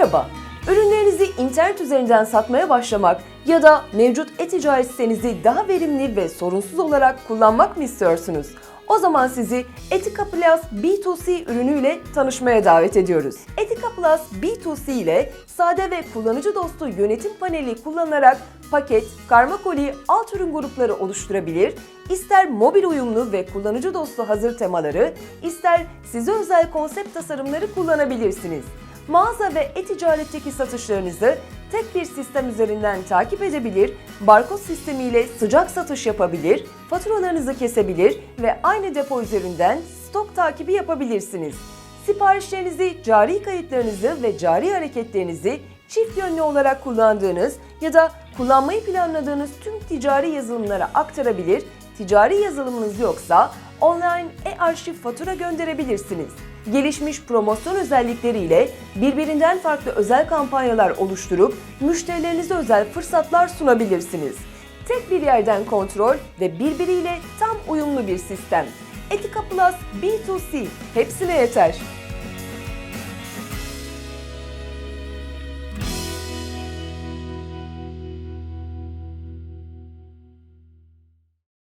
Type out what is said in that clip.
Merhaba, ürünlerinizi internet üzerinden satmaya başlamak ya da mevcut e-ticaret sitenizi daha verimli ve sorunsuz olarak kullanmak mı istiyorsunuz? O zaman sizi Etika Plus B2C ürünüyle tanışmaya davet ediyoruz. Etika Plus B2C ile sade ve kullanıcı dostu yönetim paneli kullanarak paket, karma koli, alt ürün grupları oluşturabilir, ister mobil uyumlu ve kullanıcı dostu hazır temaları, ister size özel konsept tasarımları kullanabilirsiniz. Mağaza ve e-ticaretteki satışlarınızı tek bir sistem üzerinden takip edebilir, barkod sistemiyle sıcak satış yapabilir, faturalarınızı kesebilir ve aynı depo üzerinden stok takibi yapabilirsiniz. Siparişlerinizi, cari kayıtlarınızı ve cari hareketlerinizi çift yönlü olarak kullandığınız ya da kullanmayı planladığınız tüm ticari yazılımlara aktarabilir, ticari yazılımınız yoksa online e-arşiv fatura gönderebilirsiniz. Gelişmiş promosyon özellikleriyle birbirinden farklı özel kampanyalar oluşturup müşterilerinize özel fırsatlar sunabilirsiniz. Tek bir yerden kontrol ve birbiriyle tam uyumlu bir sistem. Etika Plus B2C hepsine yeter.